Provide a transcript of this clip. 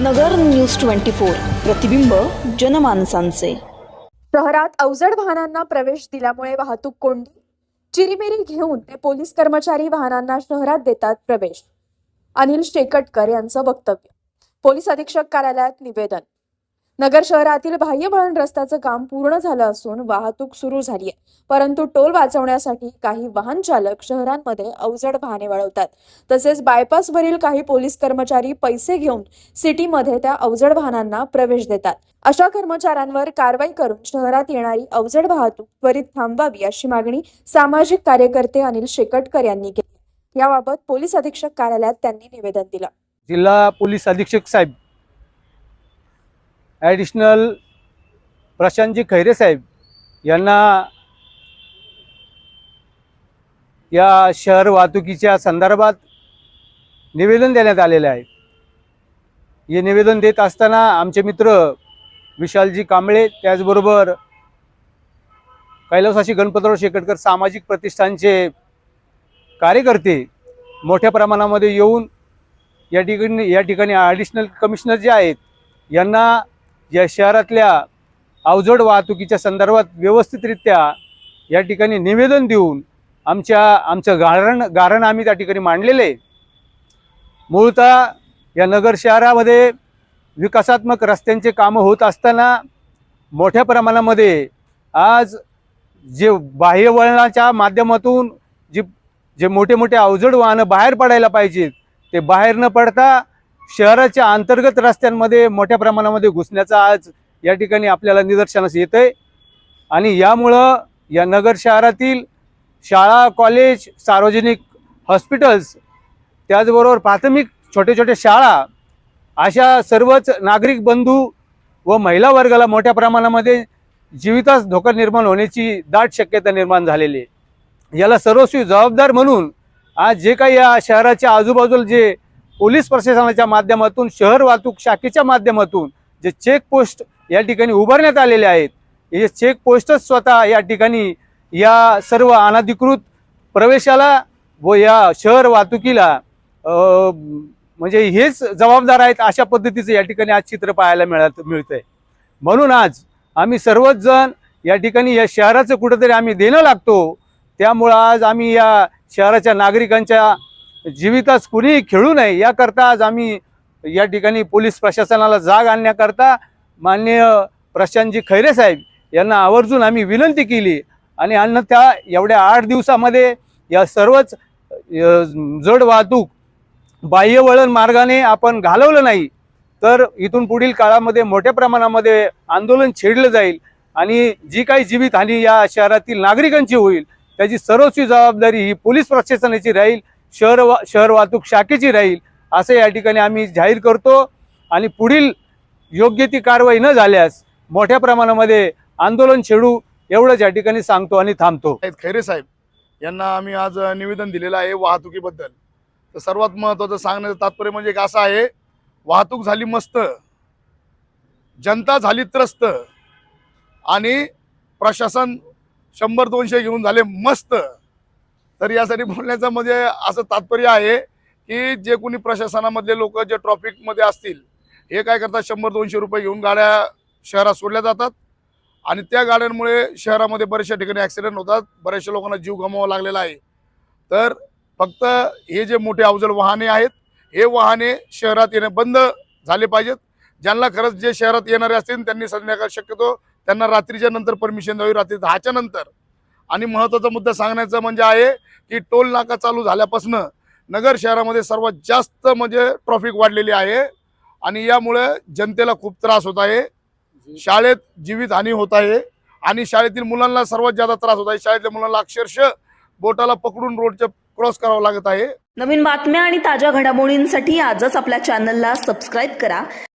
नगर news twenty four. प्रतिबिंब जनमानसांचे. शहरात अवजड वाहनांना प्रवेश दिल्यामुळे वाहतूक कोंडी. चिरीमिरी घेऊन ते पोलीस कर्मचारी वाहनांना शहरात देतात प्रवेश. अनिल शेकटकर यांचं वक्तव्य. पोलीस अधीक्षक कार्यालयात निवेदन. नगर शहरातील बाह्यवळण रस्त्याचं काम पूर्ण झालं असून वाहतूक सुरू झाली आहे परंतु टोल वाचवण्यासाठी काही वाहन चालक शहरांमध्ये अवजड वाहने वळवतात. तसेच बायपासवरील काही पोलीस कर्मचारी पैसे घेऊन सिटीमध्ये त्या अवजड वाहनांना प्रवेश देतात. अशा कर्मचाऱ्यांवर कारवाई करून शहरात येणारी अवजड वाहतूक त्वरित थांबवावी अशी मागणी सामाजिक कार्यकर्ते अनिल शेकटकर यांनी केली. याबाबत पोलीस अधीक्षक कार्यालयात त्यांनी निवेदन दिलं. जिल्हा पोलीस अधीक्षक साहेब ॲडिशनल प्रशांतजी खैरे साहेब यांना या शहर वाहतुकीच्या संदर्भात निवेदन देण्यात आलेले आहे. हे निवेदन देत असताना आमचे मित्र विशालजी कांबळे त्याचबरोबर कैलासाशी गणपतराव शेकटकर सामाजिक प्रतिष्ठानचे कार्यकर्ते मोठ्या प्रमाणामध्ये येऊन या ठिकाणी या ठिकाणी ॲडिशनल कमिशनर जे आहेत यांना या शहरातल्या अवजड वाहतुकीच्या संदर्भात व्यवस्थितरित्या या ठिकाणी निवेदन देऊन आमच्या आमचं गारण गारण आम्ही त्या ठिकाणी मांडलेलं आहे. मूळतः या नगर शहरामध्ये विकासात्मक रस्त्यांचे कामं होत असताना मोठ्या प्रमाणामध्ये आज जे बाह्यवळणाच्या माध्यमातून जी जे मोठे मोठे अवजड वाहनं बाहेर पडायला पाहिजेत ते बाहेर न पडता शहराच्या अंतर्गत रस्त्यांमध्ये मोठ्या प्रमाणामध्ये घुसण्याचा आज या ठिकाणी आपल्याला निदर्शनास येत आहे आणि यामुळं या नगर शहरातील शाळा कॉलेज सार्वजनिक हॉस्पिटल्स त्याचबरोबर प्राथमिक छोटे छोटे शाळा अशा सर्वच नागरिक बंधू व महिला वर्गाला मोठ्या प्रमाणामध्ये जीवितास धोका निर्माण होण्याची दाट शक्यता निर्माण झालेली आहे. याला सर्वस्वी जबाबदार म्हणून आज जे काही या शहराच्या आजूबाजूला जे पोलीस प्रशासनाच्या माध्यमातून शहर वाहतूक शाखेच्या माध्यमातून जे चेकपोस्ट या ठिकाणी उभारण्यात आलेले आहेत हे चेकपोस्टच स्वतः या ठिकाणी या सर्व अनधिकृत प्रवेशाला व या शहर वाहतुकीला म्हणजे हेच जबाबदार आहेत अशा पद्धतीचं या ठिकाणी आज चित्र पाहायला मिळत मिळतंय. म्हणून आज आम्ही सर्वच जण या ठिकाणी या शहराचं कुठंतरी आम्ही देणं लागतो. त्यामुळं आज आम्ही या शहराच्या नागरिकांच्या जीवितास कुणीही खेळू नये. याकरता आज आम्ही या ठिकाणी पोलीस प्रशासनाला जाग आणण्याकरता माननीय प्रशांतजी खैरे साहेब यांना आवर्जून आम्ही विनंती केली आणि अन्यथा एवढ्या आठ दिवसामध्ये या सर्वच जड वाहतूक बाह्यवळण मार्गाने आपण घालवलं नाही तर इथून पुढील काळामध्ये मोठ्या प्रमाणामध्ये आंदोलन छेडलं जाईल आणि जी काही जीवितहानी या शहरातील नागरिकांची होईल त्याची सर्वस्वी जबाबदारी ही पोलीस प्रशासनाची राहील. शहर वा शहर वाहतूक शाखेची राहील असं या ठिकाणी आम्ही जाहीर करतो. आणि पुढील योग्य ती कारवाई न झाल्यास मोठ्या प्रमाणामध्ये आंदोलन छेडू एवढंच या ठिकाणी सांगतो आणि थांबतो. खैरे साहेब यांना आम्ही आज निवेदन दिलेलं आहे वाहतुकीबद्दल. तर सर्वात महत्त्वाचं सांगण्याचं तात्पर्य म्हणजे एक असं आहे वाहतूक झाली मस्त जनता झाली त्रस्त आणि प्रशासन शंभर दोनशे घेऊन झाले मस्त. तर यासाठी बोलण्याचं म्हणजे असं तात्पर्य आहे की जे कोणी प्रशासनामधले लोक जे ट्रॉफिकमध्ये असतील हे काय करतात? शंभर दोनशे रुपये घेऊन गाड्या शहरात सोडल्या जातात आणि त्या गाड्यांमुळे शहरामध्ये बऱ्याचशा ठिकाणी ॲक्सिडेंट होतात. बऱ्याचशा लोकांना जीव गमावा लागलेला आहे. तर फक्त हे जे मोठे अवजड वाहने आहेत हे वाहने शहरात येणे बंद झाले पाहिजेत. ज्यांना खरंच जे शहरात येणारे असतील त्यांनी संध्याकाळ शक्यतो त्यांना रात्रीच्या नंतर परमिशन द्यावी. रात्री दहाच्या नंतर आणि महत्त्वाचा मुद्दा सांगण्याचा म्हणजे आहे की टोल नाका चालू झाल्यापासून नगर शहरामध्ये सर्वात जास्त म्हणजे ट्रॉफिक वाढलेली आहे. आणि यामुळे जनतेला खूप त्रास होत आहे. शाळेत जीवितहानी होत आहे. आणि शाळेतील मुलांना सर्वात जास्त त्रास होत आहे. शाळेतल्या मुलांना अक्षरशः बोटाला पकडून रोडच्या क्रॉस करावं लागत आहे. नवीन बातम्या आणि ताज्या घडामोडींसाठी आजच आपल्या चॅनलला सबस्क्राईब करा.